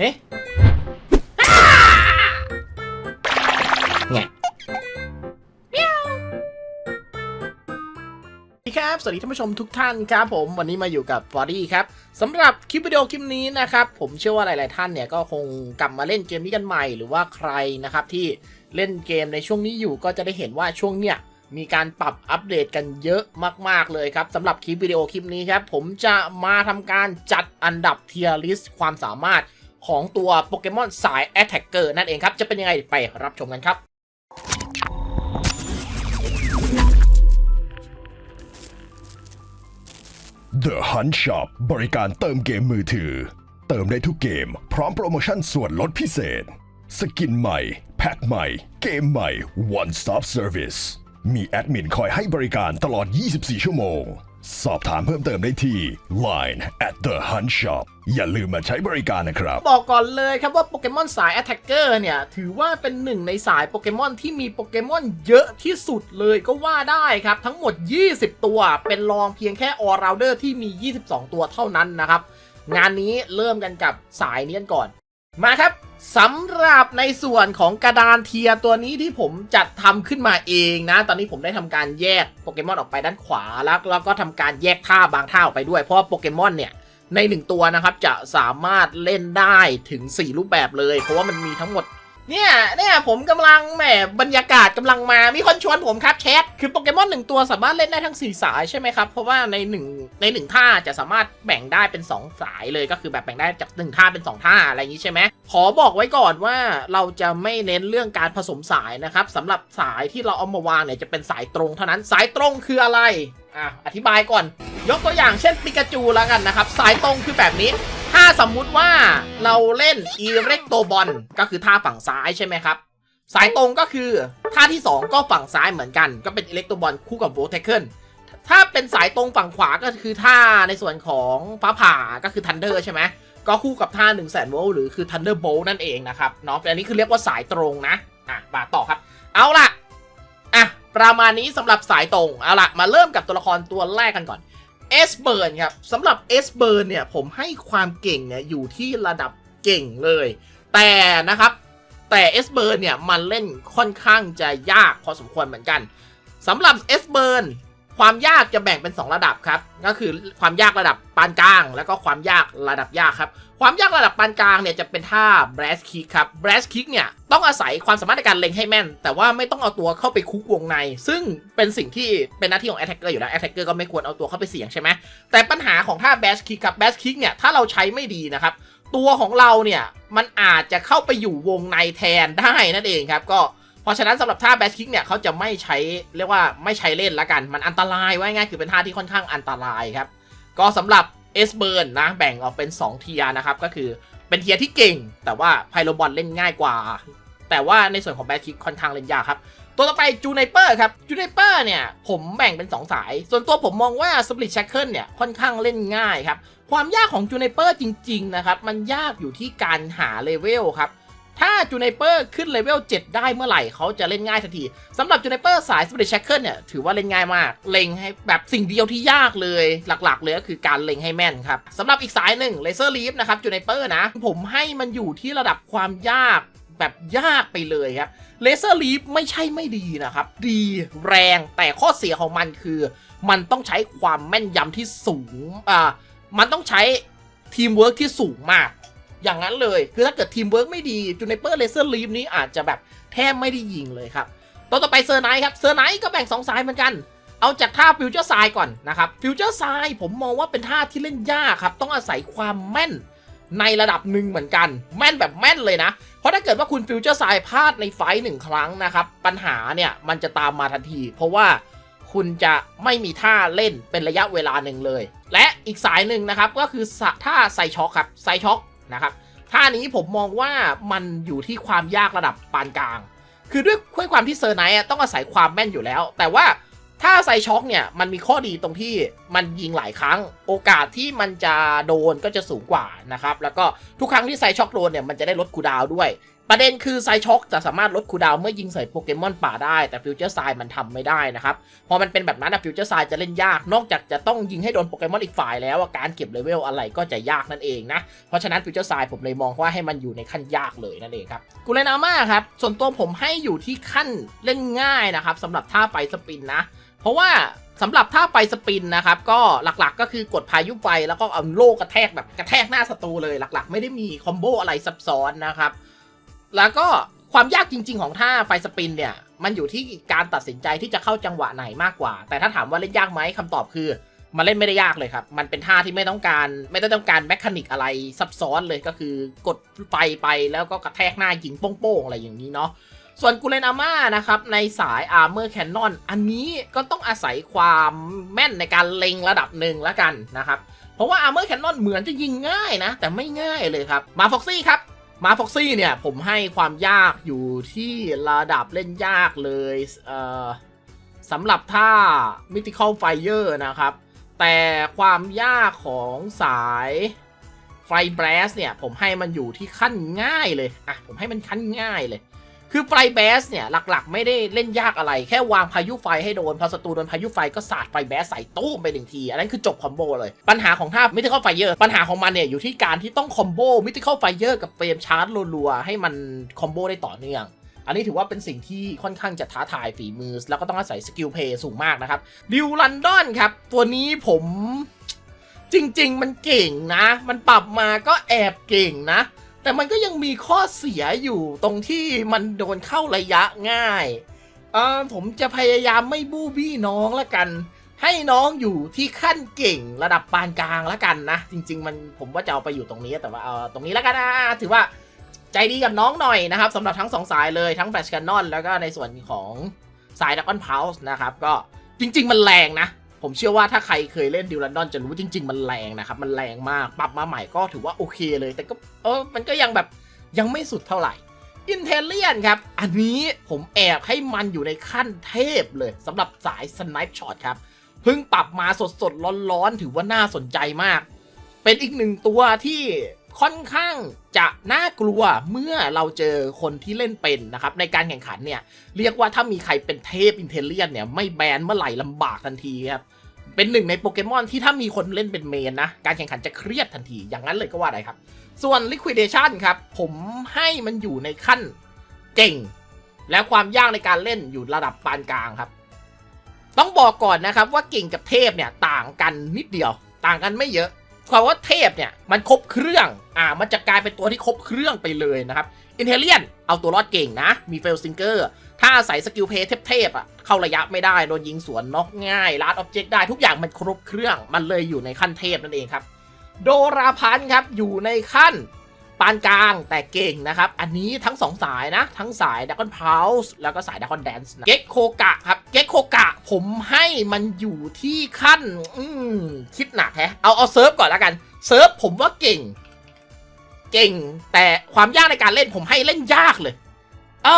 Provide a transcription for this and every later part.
เฮ้ไงสวัสดีครับ สวัสดีท่านผู้ชมทุกท่านครับผม วันนี้มาอยู่กับบอดี้ครับสำหรับคลิปวิดีโอคลิปนี้นะครับ ผมเชื่อว่าหลาย ๆ ท่านเนี่ยก็คงกลับมาเล่นเกมนี้กันใหม่ หรือว่าใครนะครับที่เล่นเกมในช่วงนี้อยู่ก็จะได้เห็นว่าช่วงเนี้ยมีการปรับอัปเดตกันเยอะมาก ๆ เลยครับสำหรับคลิปวิดีโอคลิปนี้ครับ ผมจะมาทำการจัดอันดับเทียร์ลิสต์ความสามารถ ของตัวโปเกมอนสายแอตแทกเกอร์นั่นเองครับ จะเป็นยังไงไปรับชมกันครับ The Hunt Shop บริการเติมเกมมือถือ เติมได้ทุกเกม พร้อมโปรโมชั่นส่วนลดพิเศษ สกินใหม่ แพ็คใหม่ เกมใหม่ One Stop Service มีแอดมินคอยให้บริการตลอด 24 ชั่วโมง สอบถามเพิ่มเติมได้ที่ Line at the Hunt Shop อย่าลืมมาใช้บริการนะครับ บอกก่อนเลยครับว่าโปเกมอนสาย a t t a c k e r เนี่ย ถือว่าเป็นหนึ่งในสายโปเกมอนที่มีโปเกมอนเยอะที่สุดเลยก็ว่าได้ครับ ทั้งหมด 20 ตัว เป็นรองเพียงแค่ All Rounder ที่มี 22 ตัวเท่านั้นนะครับ งานนี้เริ่มกันกับสายนี้กันก่อน มาครับ สำหรับในส่วนของกระดานเทียตัวนี้ที่ผมจัดทำขึ้นมาเองนะ ตอนนี้ผมได้ทำการแยกโปเกมอนออกไปด้านขวาแล้วแล้วก็ทำการแยกท่าบางท่าออกไปด้วย เพราะว่าโปเกมอนเนี่ยในหนึ่งตัวนะครับจะสามารถเล่นได้ถึง 4 รูปแบบเลย เพราะว่ามันมีทั้งหมด เนี่ยเนี่ยผมกำลังแหมบรรยากาศกำลังมามีคนชวนผมครับแชทคือโปเกมอนหนึ่งตัวสามารถเล่นได้ทั้ง 4 สายใช่ไหมครับ เพราะว่าในหนึ่งในหนึ่งท่าจะสามารถแบ่งได้เป็น 2 สายเลยก็คือแบบแบ่งได้จากหนึ่งท่าเป็น 2 ท่าอะไรอย่างนี้ใช่ไหมขอบอกไว้ก่อนว่าเราจะไม่เน้นเรื่องการผสมสายนะครับสำหรับสายที่เราเอามาวางเนี่ยจะเป็นสายตรงเท่านั้นสายตรงคืออะไรอะอธิบายก่อน ยกตัวอย่างเช่นปิกาจูแล้วกันนะครับ สายตรงคือแบบนี้ ถ้าสมมุติว่าเราเล่นอีเร็กโตบอลก็คือท่าฝั่งซ้ายใช่ไหมครับ สายตรงก็คือท่าที่ 2 ก็ฝั่งซ้ายเหมือนกัน ก็เป็นอิเล็กโตบอลคู่กับโบเทเคิลถ้าเป็นสายตรงฝั่งขวาก็คือท่าในส่วนของฟ้าผ่าก็คือทันเดอร์ใช่ไหมก็คู่กับท่า1 0 0 0 0แสนโวลต์หรือคือทันเดอร์โบลนั่นเองนะครับเนาะอันนี้คือเรียกว่าสายตรงนะอะมาต่อครับ เอาล่ะอะประมาณนี้สำหรับสายตรงเอาล่ะมาเริ่มกับตัวละครตัวแรกกันก่อน เอสเบิร์นครับสำหรับเอสเบิร์นเนี่ยผมให้ความเก่งเนี่ยอยู่ที่ระดับเก่งเลย แต่นะครับแต่เอสเบิร์นเนี่ยมันเล่นค่อนข้างจะยากพอสมควรเหมือนกันสำหรับเอสเบิร์น ความยากจะแบ่งเป็น 2 ระดับครับ ก็คือความยากระดับปานกลาง แล้วก็ความยากระดับยากครับ ความยากระดับปานกลางเนี่ยจะเป็นท่า b r a s kick ครับ b r a s kick เนี่ยต้องอาศัยความสามารถในการเล็งให้แม่น แต่ว่าไม่ต้องเอาตัวเข้าไปคุกวงใน ซึ่งเป็นสิ่งที่เป็นหน้าที่ของ attacker อยู่แล้ว attacker ก็ไม่ควรเอาตัวเข้าไปเสี่ยงใช่ไหมแต่ปัญหาของท่า b r a s kick ครับ b r a s kick เนี่ยถ้าเราใช้ไม่ดีนะครับตัวของเราเนี่ยมันอาจจะเข้าไปอยู่วงในแทนได้นั่นเองครับก็ เพราะฉะนั้นสำหรับท่า b r a s kick เนี่ยเขาจะไม่ใช้เรียกว่าไม่ใช้เล่นละกัน มันอันตรายไว้ง่ายคือเป็นท่าที่ค่อนข้างอันตรายครับ ก็สำหรับเอสเบิร์นนะแบ่งออกเป็น 2 เทียนะครับ ก็คือเป็นเทียที่เก่ง แต่ว่าไพโลบอลเล่นง่ายกว่า แต่ว่าในส่วนของแบทคิกค่อนข้างเล่นยากครับ ตัวต่อไปจูไนเปอร์ครับจูไนเปอร์เนี่ยผมแบ่งเป็น 2 สาย ส่วนตัวผมมองว่าสปริตแชคเกิลเนี่ยค่อนข้างเล่นง่ายครับความยากของจูไนเปอร์จริงๆนะครับมันยากอยู่ที่การหาเลเวลครับ ถ้าจูไนเปอร์ขึ้นเลเวล 7 ได้เมื่อไหร่เขาจะเล่นง่ายทันทีสำหรับจูไนเปอร์สายสเปริตแชคเกิลเนี่ยถือว่าเล่นง่ายมากเล็งให้แบบสิ่งเดียวที่ยากเลยหลักๆ เลยก็คือการเล็งให้แม่นครับสำหรับอีกสายหนึ่งเลเซอร์ลีฟนะครับจูไนเปอร์นะ ผมให้มันอยู่ที่ระดับความยากแบบยากไปเลยครับเลเซอร์ลีฟไม่ใช่ไม่ดีนะครับ ดีแรงแต่ข้อเสียของมันคือ มันต้องใช้ความแม่นยำที่สูงอ่ามันต้องใช้ทีมเวิร์กที่สูงมาก อย่างนั้นเลย คือถ้าเกิดทีมเวิร์กไม่ดีจูเนเปอร์เลเซอร์ลีฟนี้อาจจะแบบแทบไม่ได้ยิงเลยครับตัวต่อไปเซอร์ไนท์ครับเซอร์ไนท์ก็แบ่ง 2 สายเหมือนกัน เอาจากท่าฟิวเจอร์ไซก่อนนะครับฟิวเจอร์ไซผมมองว่าเป็นท่าที่เล่นยากครับ ต้องอาศัยความแม่นในระดับหนึ่งเหมือนกัน แม่นแบบแม่นเลยนะ เพราะถ้าเกิดว่าคุณฟิวเจอร์ไซพลาดในไฟหนึ่งครั้งนะครับ ปัญหาเนี่ยมันจะตามมาทันที เพราะว่าคุณจะไม่มีท่าเล่นเป็นระยะเวลาหนึ่งเลย และอีกสายหนึ่งนะครับก็คือท่าไซช็อคครับไซช็อค นะครับท่านี้ผมมองว่ามันอยู่ที่ความยากระดับปานกลาง คือด้วยด้วยความที่เซอร์ไนท์ต้องอาศัยความแม่นอยู่แล้ว แต่ว่าถ้าไซช็อกเนี่ยมันมีข้อดีตรงที่มันยิงหลายครั้ง โอกาสที่มันจะโดนก็จะสูงกว่านะครับแล้วก็ทุกครั้งที่ไซช็อกโดนเนี่ยมันจะได้ลดคูดาวด้วย ประเด็นคือไซช็อกจะสามารถลดคูดาวเมื่อยิงใส่โปเกมอนป่าได้ แต่ฟิวเจอร์ไซมันทำไม่ได้นะครับ พอมันเป็นแบบนั้นอะฟิวเจอร์ไซจะเล่นยาก นอกจากจะต้องยิงให้โดนโปเกมอนอีกฝ่ายแล้วการเก็บเลเวลอะไรก็จะยากนั่นเองนะ เพราะฉะนั้นฟิวเจอร์ไซผมเลยมองว่าให้มันอยู่ในขั้นยากเลยนั่นเองครับกูเลนาม่าครับ ส่วนตัวผมให้อยู่ที่ขั้นเล่นง่ายนะครับสำหรับท่าไฟสปินนะ เพราะว่าสำหรับท่าไฟสปินนะครับก็หลักๆก็คือกดพายุไฟแล้วก็เอาโล่กระแทกแบบกระแทกหน้าศัตรูเลยหลัก ๆ ไม่ได้มีคอมโบอะไรซับซ้อนนะครับ แล้วก็ความยากจริง ๆ ของท่าไฟสปินเนี่ย มันอยู่ที่การตัดสินใจที่จะเข้าจังหวะไหนมากกว่า แต่ถ้าถามว่าเล่นยากไหมคำตอบคือ มันเล่นไม่ได้ยากเลยครับ มันเป็นท่าที่ไม่ต้องการ ไม่ได้ต้องการแมคานิกอะไรซับซ้อนเลยก็คือกดไฟไปแล้วก็กระแทกหน้ายิงโป้งๆอะไรอย่างนี้เนาะส่วนกูเลนอาม่านะครับในสาย Armor Cannon อันนี้ก็ต้องอาศัยความแม่นในการเล็งระดับหนึ่งแล้วกันนะครับ เพราะว่า Armor Cannon เหมือนจะยิงง่ายนะ แต่ไม่ง่ายเลยครับ มาฟ็อกซี่ครับ มาฟ็อกซี่เนี่ย ผมให้ความยากอยู่ที่ระดับเล่นยากเลยเอ่อสำหรับท่า Mythical Fire นะครับ แต่ความยากของสายไฟแบรสเนี่ย ผมให้มันอยู่ที่ขั้นง่ายเลย อะ ผมให้มันขั้นง่ายเลย คือไฟแบสเนี่ยหลักๆ ไม่ได้เล่นยากอะไร แค่วางพายุไฟให้โดนพอศัตรูโดนพายุไฟก็สาดไฟแบสใส่ตู้มไปหนึ่งที อันนั้นคือจบคอมโบเลย ปัญหาของท่ามิติคอลไฟเยอร์ปัญหาของมันเนี่ยอยู่ที่การที่ต้องคอมโบมิติคอลไฟเยอร์กับเฟรมชาร์จรัวๆให้มันคอมโบได้ต่อเนื่องอันนี้ถือว่าเป็นสิ่งที่ค่อนข้างจะท้าทายฝีมือ แล้วก็ต้องอาศัยสกิลเพย์สูงมากนะครับดิวลันดอนครับ ตัวนี้ผมจริง ๆ มันเก่งนะ มันปรับมาก็แอบเก่งนะ แต่มันก็ยังมีข้อเสียอยู่ตรงที่มันโดนเข้าระยะง่าย เออผมจะพยายามไม่บู้บี้น้องละกัน ให้น้องอยู่ที่ขั้นเก่งระดับปานกลางละกันนะ จริง ๆ มันผมว่าจะเอาไปอยู่ตรงนี้แต่ว่าเอาตรงนี้ละกันนะถือว่าใจดีกับน้องหน่อยนะครับสำหรับทั้งสองสายเลยทั้งแฟชกันนอนแล้วก็ในส่วนของสายดักออนพาส์นะครับก็จริง ๆ มันแรงนะ ผมเชื่อว่าถ้าใครเคยเล่นดิวลันดอนจะรู้จริง ๆ มันแรงนะครับ มันแรงมาก ปรับมาใหม่ก็ถือว่าโอเคเลย แต่ก็เออมันก็ยังแบบยังไม่สุดเท่าไหร่อินเทเลียนครับ อันนี้ผมแอบให้มันอยู่ในขั้นเทพเลยสำหรับสายสไนป์ช็อตครับเพิ่งปรับมาสดๆ ร้อนๆ ถือว่าน่าสนใจมาก เป็นอีกหนึ่งตัวที่ ค่อนข้างจะน่ากลัวเมื่อเราเจอคนที่เล่นเป็นนะครับ ในการแข่งขันเนี่ยเรียกว่าถ้ามีใครเป็นเทพอินเทเลียนเนี่ยไม่แบนเมื่อไหร่ลำบากทันทีครับเป็นหนึ่งในโปเกมอนที่ถ้ามีคนเล่นเป็นเมนนะ การแข่งขันจะเครียดทันทีอย่างนั้นเลยก็ว่าได้ครับ ส่วน Liquidation ครับ ผมให้มันอยู่ในขั้นเก่ง และความยากในการเล่นอยู่ระดับปานกลางครับ ต้องบอกก่อนนะครับว่าเก่งกับเทพเนี่ยต่างกันนิดเดียว ต่างกันไม่เยอะ ความว่าเทพเนี่ยมันครบเครื่อง อ่า มันจะกลายเป็นตัวที่ครบเครื่องไปเลยนะครับอินเทเลียนเอาตัวรอดเก่งนะ มีเฟลซิงเกอร์ถ้าใส่สกิลเพย์เทพๆอะเข้าระยะไม่ได้ โดนยิงสวนน็อกง่ายลาดออบเจกต์ได้ทุกอย่างมันครบเครื่องมันเลยอยู่ในขั้นเทพนั่นเองครับ โดราพันครับอยู่ในขั้น ปานกลางแต่เก่งนะครับ อันนี้ทั้งสองสายนะ ทั้งสายดักคอนเพาส์แล้วก็สายดักคอนแดนส์เก็กโคกะครับ เก็กโคกะผมให้มันอยู่ที่ขั้น อืมคิดหนักแฮะ เอาเอาเซิร์ฟก่อนแล้วกันเซิร์ฟผมว่าเก่ง เก่ง แต่ความยากในการเล่นผมให้เล่นยากเลย เอ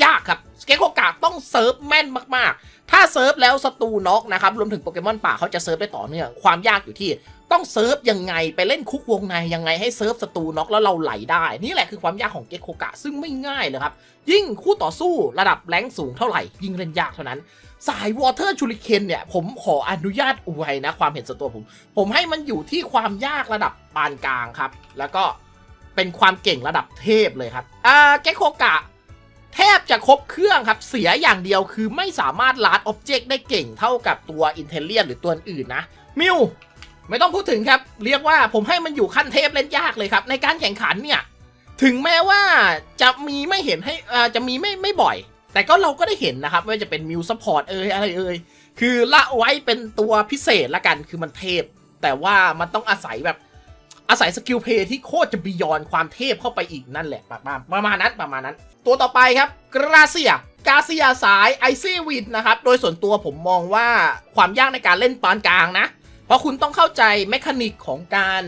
อยากครับเก็กโกกะต้องเซิร์ฟแม่นมากๆ ถ้าเซิร์ฟแล้วศัตรูน็อกนะครับรวมถึงโปเกมอนป่าเขาจะเซิร์ฟได้ต่อเนื่องความยากอยู่ที่ ต้องเซิร์ฟยังไงไปเล่นคุกวงในยังไงให้เซิร์ฟศัตรูน็อกแล้วเราไหลได้ นี่แหละคือความยากของเกโกกะซึ่งไม่ง่ายเลยครับ ยิ่งคู่ต่อสู้ระดับแรงสูงเท่าไหร่ ยิ่งเล่นยากเท่านั้น สายวอเตอร์ชูริเคนเนี่ย ผมขออนุญาตอวยนะ ความเห็นส่วนตัวผม ผมให้มันอยู่ที่ความยากระดับปานกลางครับ แล้วก็เป็นความเก่งระดับเทพเลยครับอ่าเกโคกะแทบจะครบเครื่องครับ เสียอย่างเดียวคือไม่สามารถลาดอ็อบเจกต์ได้เก่งเท่ากับตัวอินเทเลียนหรือตัวอื่นนะมิว ไม่ต้องพูดถึงครับ เรียกว่าผมให้มันอยู่ขั้นเทพเล่นยากเลยครับ ในการแข่งขันเนี่ย ถึงแม้ว่าจะมีไม่เห็นให้อ่าจะมีไม่ไม่บ่อย แต่ก็เราก็ได้เห็นนะครับไม่ว่าจะเป็นมิวซัพพอร์ตเอ่ยอะไรเอ่ยคือละไว้เป็นตัวพิเศษละกันคือมันเทพ แต่ว่ามันต้องอาศัยแบบอาศัยสกิลเพย์ที่โคตรจะบียอนความเทพเข้าไปอีกนั่นแหละประมาณประมาณนั้นประมาณนั้น ตัวต่อไปครับกราเซียกาเซียสายไอซี่วินนะครับ โดยส่วนตัวผมมองว่าความยากในการเล่นปานกลางนะ ราะคุณต้องเข้าใจแมคานิกของการ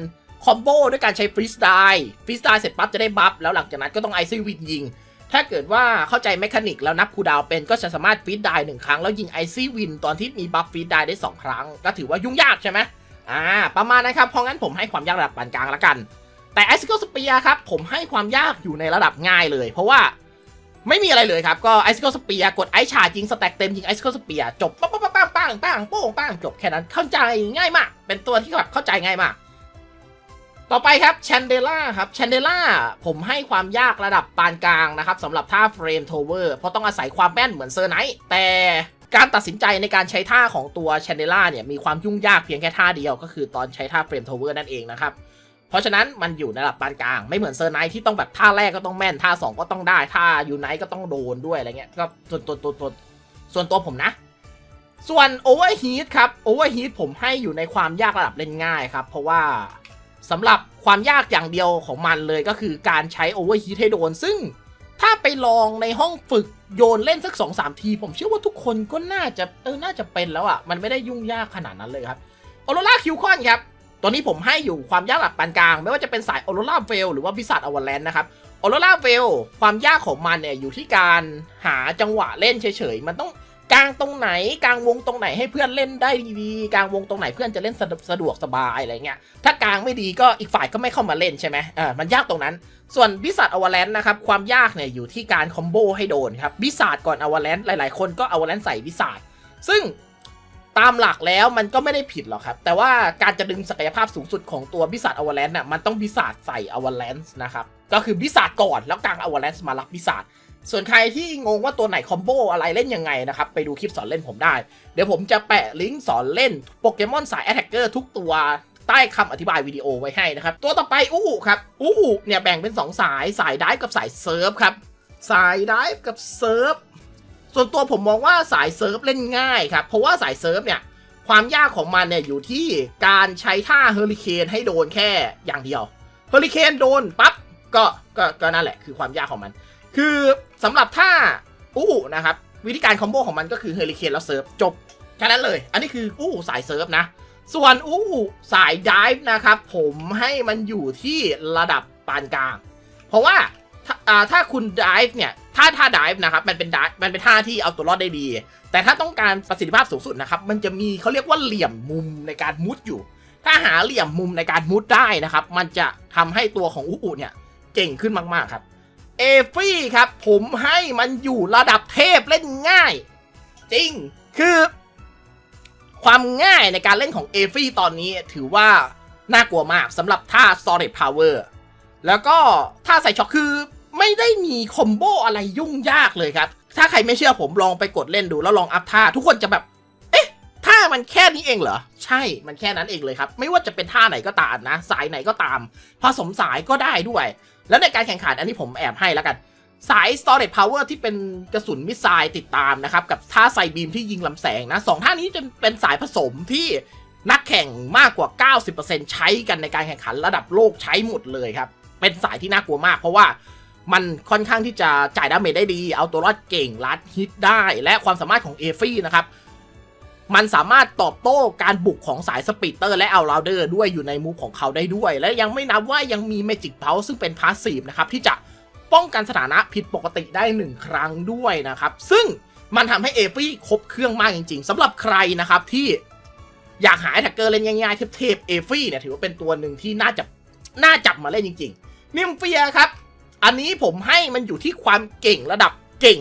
คอมโบด้วยการใช้ฟรีสไตล์ฟรีสไตล์เสร็จปั๊บจะได้บัฟแล้วหลังจากนั้นก็ต้องไอซี่วินยิง ถ้าเกิดว่าเข้าใจแมคานิกแล้วนับคูดาวเป็นก็จะสามารถฟีดได้หนึ่งครั้งแล้วยิงไอซี่วินตอนที่มีบัฟฟีดได้ได้2 ครั้ง ก็ถือว่ายุ่งยากใช่ไหมอ่า ประมาณนะครับ เพราะงั้นผมให้ความยากระดับปานกลางละกัน แต่ไอซิเคิลสเปียครับผมให้ความยากอยู่ในระดับง่ายเลย เพราะว่า ไม่มีอะไรเลยครับ ก็ไอซิเคิลสเปียกดไอชาจยิงสแต็กเต็มยิงไอซิเคิลสเปียจบปังปังปังปังปังปังโป้งปังจบแค่นั้นเข้าใจง่ายมาก เป็นตัวที่แบบเข้าใจง่ายมาก ต่อไปครับแชนเดล่าครับแชนเดล่าผมให้ความยากระดับปานกลางนะครับสำหรับท่าเฟรมโทเวอร์เพราะต้องอาศัยความแม่นเหมือนเซอร์ไนท์แต่การตัดสินใจในการใช้ท่าของตัวแชนเดล่าเนี่ยมีความยุ่งยากเพียงแค่ท่าเดียวก็คือตอนใช้ท่าเฟรมโทเวอร์นั่นเองนะครับ ราะฉะนั้นมันอยู่ในระดับปานกลาง ไม่เหมือนเซอร์ไนท์ที่ต้องแบบท่าแรกก็ต้องแม่นท่าสองก็ต้องได้ท่ายูไนท์ก็ต้องโดนด้วยอะไรเงี้ยก็ส่วนตัวตัวตัวส่วนตัวผมนะ ส่วนโอเวอร์ฮีทครับโอเวอร์ฮีทผมให้อยู่ในความยากระดับเล่นง่ายครับ เพราะว่าสำหรับความยากอย่างเดียวของมันเลยก็คือการใช้โอเวอร์ฮีทให้โดน ซึ่งถ้าไปลองในห้องฝึกโยนเล่นสักสองสามที ผมเชื่อว่าทุกคนก็น่าจะเออน่าจะเป็นแล้วอะ่ะมันไม่ได้ยุ่งยากขนาดนั้นเลยครับออโรราคิวคอนครับ ตัวนี้ผมให้อยู่ความยากระดับปานกลาง ไม่ว่าจะเป็นสายออโรราเวลหรือว่าวิสัทอวอลแลนนะครับออโรราเวลความยากของมันเนี่ยอยู่ที่การหาจังหวะเล่นเฉยๆ มันต้องกลางตรงไหนกลางวงตรงไหนให้เพื่อนเล่นได้ดีกลางวงตรงไหนเพื่อนจะเล่นสะดสะดวกสบายอะไรเงี้ยถ้ากลางไม่ดีก็อีกฝ่ายก็ไม่เข้ามาเล่นใช่ไหมเออมันยากตรงนั้น ส่วนวิสัทอวอลแลนนะครับความยากเนี่ยอยู่ที่การคอมโบให้โดนครับวิสัทก่อนอวอลแลนหลายๆ คนก็อวอลแลนใส่วิสัทซึ่ง ตามหลักแล้วมันก็ไม่ได้ผิดหรอกครับ แต่ว่าการจะดึงศักยภาพสูงสุดของตัวบิสัทอวอลแลนน่ะมันต้องบิสัทใส่อวอลแลนส์นะครับ ก็คือบิสัทก่อนแล้วกลางอวอลแลนส์มารับบิสัทส่วนใครที่งงว่าตัวไหนคอมโบอะไรเล่นยังไงนะครับ ไปดูคลิปสอนเล่นผมได้ เดี๋ยวผมจะแปะลิงก์สอนเล่นโปเกมอนสายแอตแทกเกอร์ทุกตัวใต้คำอธิบายวิดีโอไว้ให้นะครับ ตัวต่อไปอู้ครับอู้เนี่ยแบ่งเป็น 2 สายสายดิฟกับสายเซิร์ฟครับสายดิฟกับเซิร์ฟ ส่วนตัวผมมองว่าสายเซิร์ฟเล่นง่ายครับ เพราะว่าสายเซิร์ฟเนี่ย ความยากของมันเนี่ยอยู่ที่การใช้ท่าเฮอริเคนให้โดนแค่อย่างเดียว เฮอริเคนโดนปั๊บก็ก็ก็นั่นแหละคือความยากของมัน คือสำหรับท่าอู้นะครับวิธีการคอมโบของมันก็คือเฮอริเคนแล้วเซิร์ฟจบแค่นั้นเลย อันนี้คืออู้สายเซิร์ฟนะ ส่วนอู้สายดิฟนะครับผมให้มันอยู่ที่ระดับปานกลาง เพราะว่า ถ้าถ้าคุณดิฟเนี่ย ถ้าท่าดิฟนะครับ มันเป็น dive มันเป็นท่าที่เอาตัวรอดได้ดี แต่ถ้าต้องการประสิทธิภาพสูงสุดนะครับ มันจะมีเขาเรียกว่าเหลี่ยมมุมในการมุดอยู่ ถ้าหาเหลี่ยมมุมในการมุดได้นะครับ มันจะทำให้ตัวของอูอูเนี่ย เก่งขึ้นมากๆครับ เอฟี่ครับ ผมให้มันอยู่ระดับเทพเล่นง่าย จริง คือ ความง่ายในการเล่นของเอฟี่ตอนนี้ถือว่าน่ากลัวมากสำหรับท่า Solid Power แล้วก็ท่าใส่ช็อคคือ ไม่ได้มีคอมโบอะไรยุ่งยากเลยครับ ถ้าใครไม่เชื่อผมลองไปกดเล่นดูแล้วลองอัพท่า ทุกคนจะแบบ เอ๊ะท่ามันแค่นี้เองเหรอ ใช่มันแค่นั้นเองเลยครับ ไม่ว่าจะเป็นท่าไหนก็ตามนะ สายไหนก็ตาม ผสมสายก็ได้ด้วย แล้วในการแข่งขันอันนี้ผมแอบให้แล้วกันสาย Storage Power ที่เป็นกระสุนมิสไซล์ติดตามนะครับ กับท่าไซบีมที่ยิงลำแสงนะสองท่านี้จะเป็นสายผสมที่นักแข่งมากกว่า 90%ใช้กันในการแข่งขันระดับโลกใช้หมดเลยครับ เป็นสายที่น่ากลัวมากเพราะว่า มันค่อนข้างที่จะจ่ายดาเมจได้ดี เอาตัวรอดเก่งลัดฮิตได้ และความสามารถของเอฟี่นะครับมันสามารถตอบโต้การบุกของสายสปีดเตอร์และเอาลาวเดอร์ด้วยอยู่ในมูฟของเขาได้ด้วย และยังไม่นับว่ายังมีเมจิกเพาซึ่งเป็นพาสซีฟนะครับที่จะป้องกันสถานะผิดปกติได้หนึ่งครั้งด้วยนะครับ ซึ่งมันทำให้เอฟี่ครบเครื่องมากจริง ๆสำหรับใครนะครับที่อยากหาแท็กเกอร์เล่นง่ายๆเทพๆเอฟี่เนี่ยถือว่าเป็นตัวหนึ่งที่น่าจะน่าจับมาเล่นจริง ๆ นิมเฟียครับ อันนี้ผมให้มันอยู่ที่ความเก่งระดับเก่ง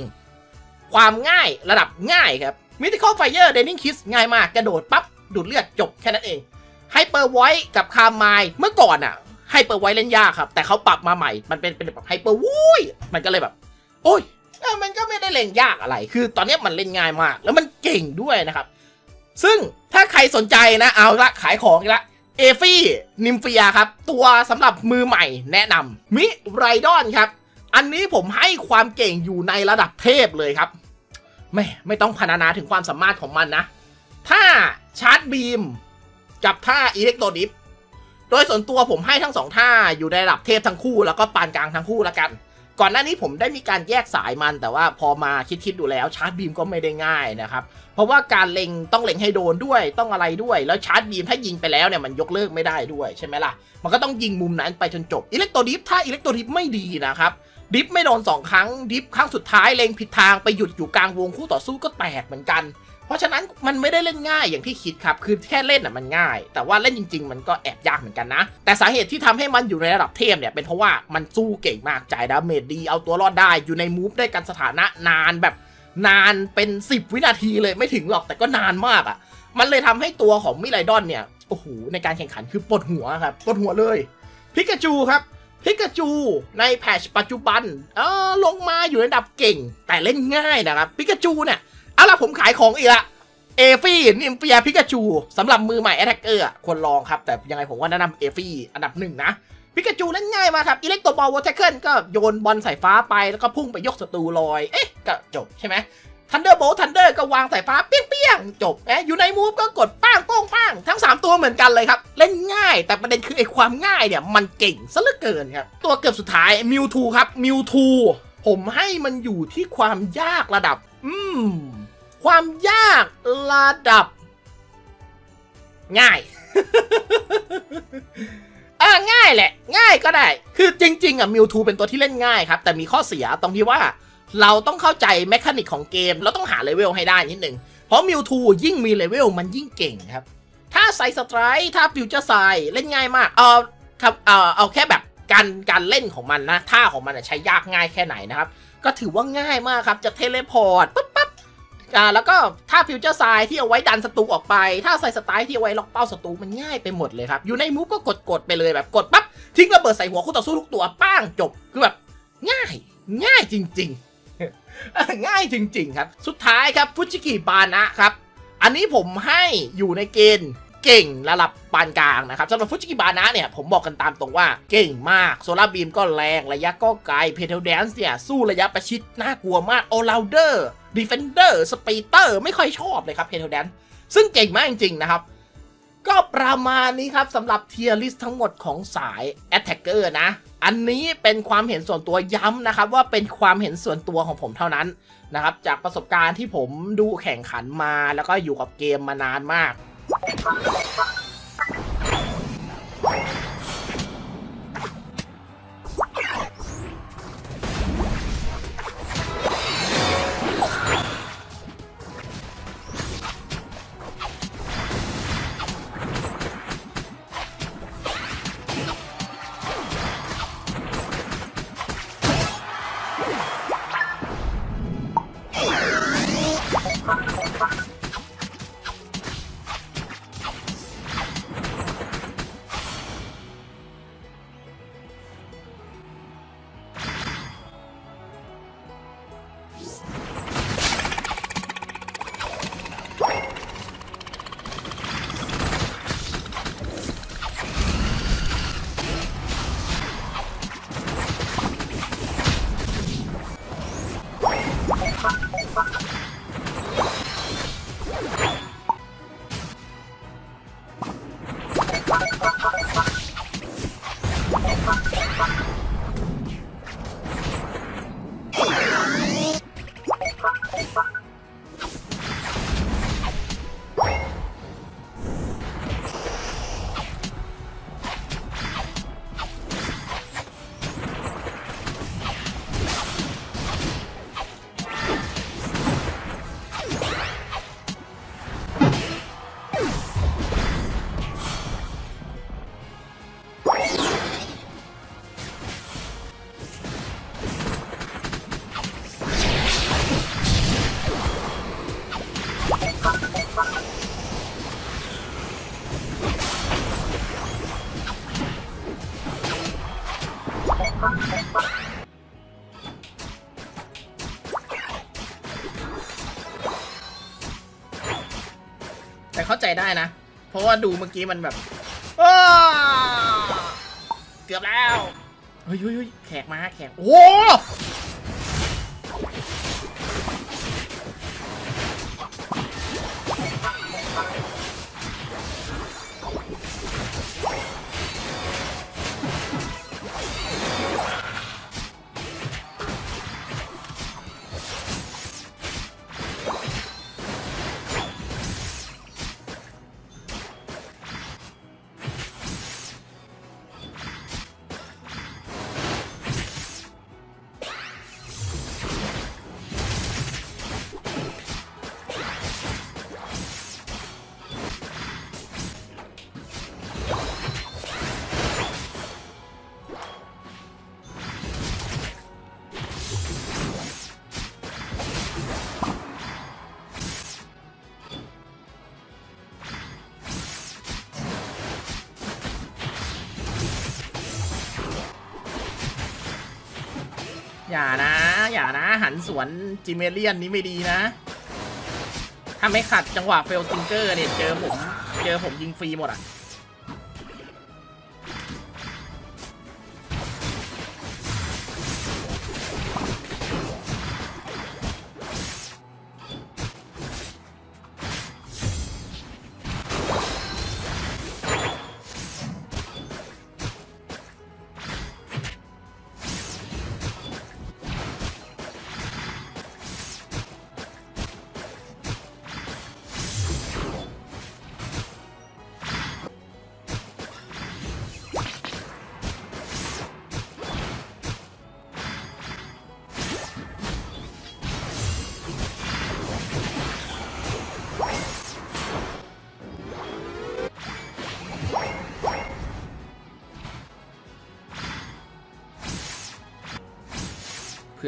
ความง่ายระดับง่ายครับมิติคอลไฟเออร์เดนิงคิสง่ายมาก กระโดดปั๊บดูดเลือดจบแค่นั้นเองไฮเปอร์ไวท์กับคาร์มายเมื่อก่อนอะไฮเปอร์ไวท์เล่นยากครับ แต่เขาปรับมาใหม่มันเป็นเป็นแบบไฮเปอร์วุ้ยมันก็เลยแบบ โอ้ยเอ้ามันก็ไม่ได้เล่นยากอะไร คือตอนนี้มันเล่นง่ายมาก แล้วมันเก่งด้วยนะครับ ซึ่งถ้าใครสนใจนะเอาละขายของอีกละ เอฟี่นิมเฟียครับ ตัวสำหรับมือใหม่แนะนำมิไรดอนครับ อันนี้ผมให้ความเก่งอยู่ในระดับเทพเลยครับ ไม่ไม่ต้องพรรณนาถึงความสามารถของมันนะ ถ้าชาร์จบีม กับท่าอิเล็กโทรดิฟโดยส่วนตัวผมให้ทั้งสองท่าอยู่ในระดับเทพทั้งคู่แล้วก็ปานกลางทั้งคู่แล้วกัน ก่อนหน้านี้ผมได้มีการแยกสายมันแต่ว่าพอมาคิดๆดูแล้วชาร์จบีมก็ไม่ได้ง่ายนะครับเพราะว่าการเล็งต้องเล็งให้โดนด้วยต้องอะไรด้วย แล้วชาร์จบีมถ้ายิงไปแล้วเนี่ยมันยกเลิกไม่ได้ด้วยใช่ไหมล่ะ มันก็ต้องยิงมุมนั้นไปจนจบอิเล็กโทรดิฟถ้าอิเล็กโทรดิฟไม่ดีนะครับดิฟไม่โดนสองครั้งดิฟครั้งสุดท้ายเล็งผิดทางไปหยุดอยู่กลางวงคู่ต่อสู้ก็แตกเหมือนกัน เพราะฉะนั้นมันไม่ได้เล่นง่ายอย่างที่คิดครับ คือแค่เล่นอะมันง่าย แต่ว่าเล่นจริง ๆ มันก็แอบยากเหมือนกันนะ แต่สาเหตุที่ทำให้มันอยู่ในระดับเทพเนี่ยเป็นเพราะว่ามันสู้เก่งมากจ่ายดาเมจดี เอาตัวรอดได้อยู่ในมูฟได้กันสถานะนานแบบนานเป็น 10 วินาทีเลยไม่ถึงหรอกแต่ก็นานมากอะ มันเลยทำให้ตัวของมิไรดอนเนี่ยโอ้โหในการแข่งขันคือปวดหัวครับปวดหัวเลยพิกาจูครับพิกาจูในแพชปัจจุบันเออลงมาอยู่ในระดับเก่งแต่เล่นง่ายนะครับพิกาจูเนี่ย เอาละผมขายของอีกละเอฟี่นิมเปียพิกาจูสำหรับมือใหม่แอตแทกเกอร์ควรลองครับ แต่ยังไงผมว่าแนะนำเอฟี่อันดับหนึ่งนะพิกาจูเล่นง่ายมากครับอิเล็กโตบอลวอเทเคิลก็โยนบอลสายฟ้าไปแล้วก็พุ่งไปยกศัตรูลอย เอ๊ะ ก็จบใช่ไหมทันเดอร์โบทันเดอร์ก็วางสายฟ้าเปี้ยงๆ จบนะอยู่ในมูฟก็กดป้างโป้งป้างทั้ง 3 ตัวเหมือนกันเลยครับ เล่นง่ายแต่ประเด็นคือไอ้ความง่ายเนี่ยมันเก่งซะเหลือเกินครับ ตัวเกือบสุดท้ายมิวทูครับมิวทูผมให้มันอยู่ที่ความยากระดับ อืม ความยากระดับ ง่ายอ่าง่ายแหละ ง่ายก็ได้ คือจริง ๆ อะมิวทูเป็นตัวที่เล่นง่ายครับ แต่มีข้อเสียตรงที่ว่า เราต้องเข้าใจแมคานิกของเกมเราต้องหาเลเวลให้ได้นิดนึง เพราะมิวทูยิ่งมีเลเวลมันยิ่งเก่งครับ ถ้าไซสไตร์ถ้าฟิวเจอร์ไซเล่นง่ายมาก เออครับเออเอาแค่แบบการการเล่นของมันนะท่าของมันใช้ยากง่ายแค่ไหนนะครับ ก็ถือว่าง่ายมากครับจะเทเลพอร์ตปั๊บปั๊บ อ่าแล้วก็ถ้าฟิวเจอร์ไซที่เอาไว้ดันศัตรูออกไป ถ้าไซสไตร์ที่เอาไว้ล็อกเป้าศัตรูมันง่ายไปหมดเลยครับ อยู่ในมูฟก็กดกดๆไปเลยแบบกดปั๊บทิ้งระเบิดใส่หัวคู่ต่อสู้ทุกตัวป้างจบคือแบบง่าย ง่ายจริง ๆ ง่ายจริง ๆ ครับ สุดท้ายครับฟุจิกิบานะครับ อันนี้ผมให้อยู่ในเกณฑ์เก่งระดับปานกลางนะครับสำหรับฟุจิกิบานะเนี่ยผมบอกกันตามตรงว่าเก่งมากโซลาร์บีมก็แรงระยะก็ไกลเพเทลแดนซ์เนี่ยสู้ระยะประชิดน่ากลัวมากโอลาเดอร์ ดีเฟนเดอร์สปีเตอร์ไม่ค่อยชอบเลยครับเพเทแดนซ์ซึ่งเก่งมากจริงๆนะครับ ก็ประมาณนี้ครับสำหรับเทียร์ลิสทั้งหมดของสาย Attacker นะ อันนี้เป็นความเห็นส่วนตัวย้ำนะครับ ว่าเป็นความเห็นส่วนตัวของผมเท่านั้นนะครับ จากประสบการณ์ที่ผมดูแข่งขันมาแล้วก็อยู่กับเกมมานานมาก แต่เข้าใจได้นะ เพราะว่าดูเมื่อกี้มันแบบเกือบแล้ว เฮ้ยเฮ้ยเฮ้ยแขกมาแขก โอ้ หันสวนจิเมเลียนนี้ไม่ดีนะ ถ้าไม่ขัดจังหวะเฟลซิงเกอร์เนี่ยเจอผม เจอผมยิงฟรีหมดอะ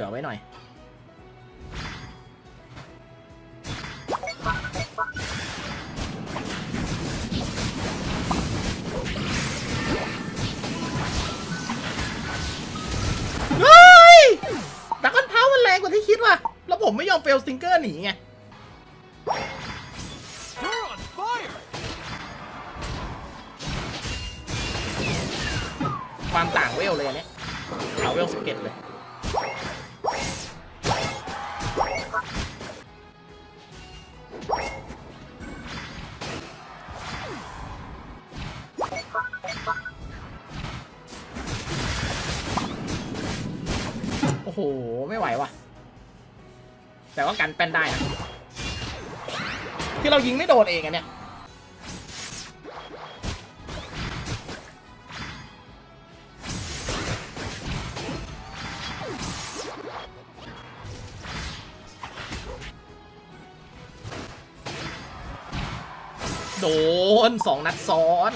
อไว้หน่อย เฮ้ยดักคอนเท้ามันแรงกว่าที่คิดว่ะ แล้วผมไม่ยอมเฟลซิงเกอร์หนีไง ความต่างเวลเลยอันเนี้ยเอาเวลสิบเอ็ดเลย โอ้โห ไม่ไหวว่ะ แต่ว่ากันเป็นได้นะที่เรายิงไม่โดนเองอันเนี้ยโดนสองนัดซ้อน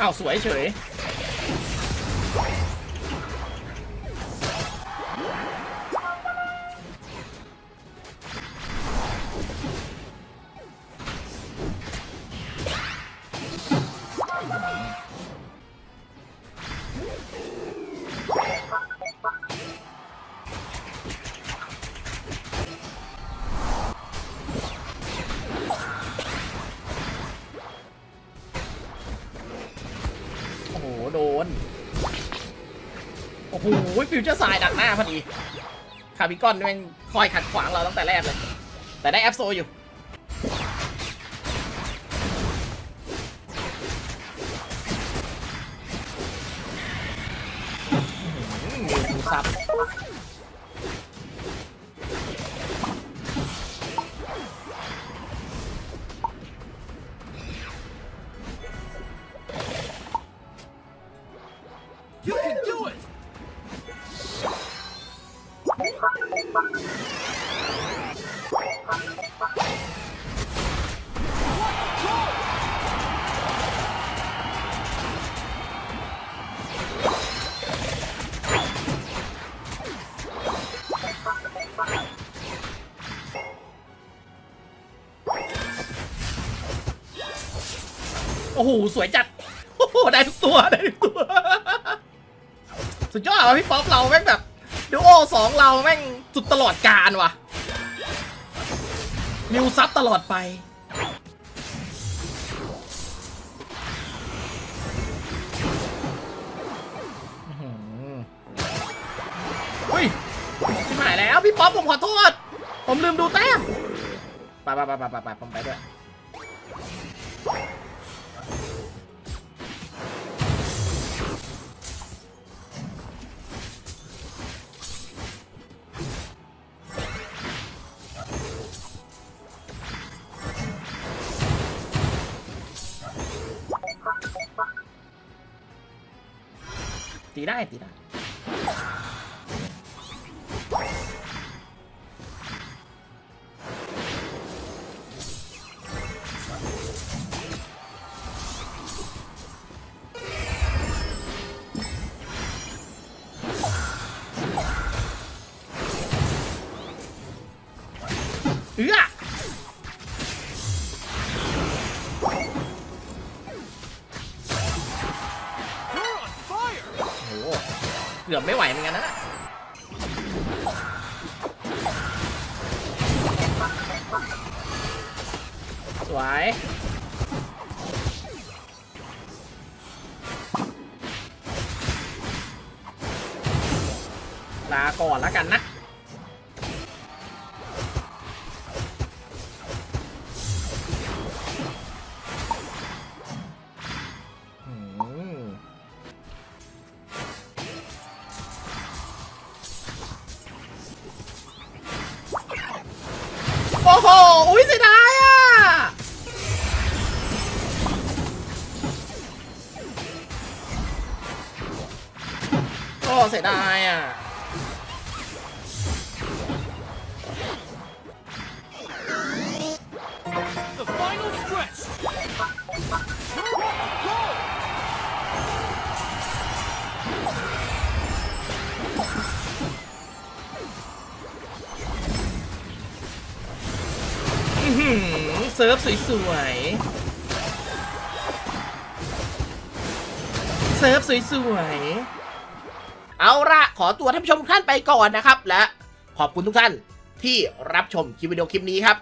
อ้าวสวยเฉย ฟิวเจอร์สายดักหน้าพอดีคาร์บิกอนแม่งคอยขัดขวางเราตั้งแต่แรกเลย แต่ได้แอปโซอยู่ซับ สวยจัด โอ้โห ได้ทุกตัว ได้ทุกตัว สุดยอดว่ะพี่ป๊อปเราแม่งแบบดูโอสองเราแม่งสุดตลอดการว่ะ มิวซับตลอดไปอื้อหือเฮ้ยชิบหายแล้ว พี่ป๊อปผมขอโทษ ผมลืมดูแต้ม ไปไปไปไปไปไปผมไปด้วย ตีได้ตี โอ้โห อุ้ยเสียดายอะ โอ้เสียดายอะ สวยๆ เซิร์ฟสวยๆ เอาละขอตัวท่านผู้ชมท่านไปก่อนนะครับ และขอบคุณทุกท่านที่รับชมคลิปวิดีโอคลิปนี้ครับ